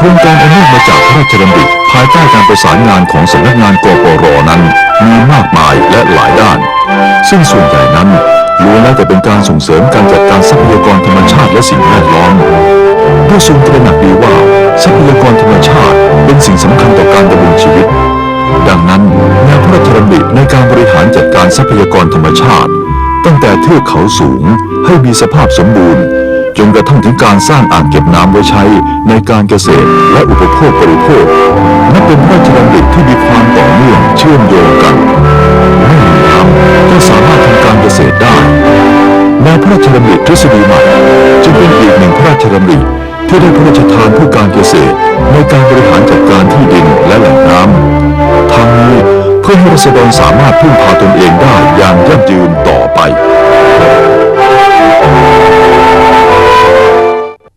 ครงการอันเนื่องมาจากพระราชดำริภายใต้การประสานงานของสำนักงานกปรนั้นมีมากมายและหลายด้าน ซึ่งส่วนใหญ่นั้นล้วนแล้วแต่เป็นการส่งเสริมการจัดการทรัพยากรธรรมชาติและสิ่งแวดล้อมด้วยทรงตระหนักดีว่าทรัพยากรธรรมชาติเป็นสิ่งสำคัญต่อการดำรงชีวิต ดังนั้นแนวพระราชดำริในการบริหารจัดการทรัพยากรธรรมชาติ ตั้งแต่เทือกเขาสูงให้มีสภาพสมบูรณ์ จนกระทั่งถึงการสร้างอ่างเก็บน้ำไว้ใช้ในการเกษตรและอุปโภคบริโภคนับเป็นพระราชดำริที่มีความต่อเนื่องเชื่อมโยงกันไม่มีน้ำก็สามารถทำการเกษตรได้แนวพระราชดำริทฤษฎีใหม่จึงเป็นอีกหนึ่งพระราชดำริที่ได้พระราชทานเพื่อการเกษตรในการบริหารจัดการที่ดินและแหล่งน้ำทั้งนี้เพื่อให้รัษฎรสามารถพึ่งพาตนเองได้อย่างยั่งยืนต่อไป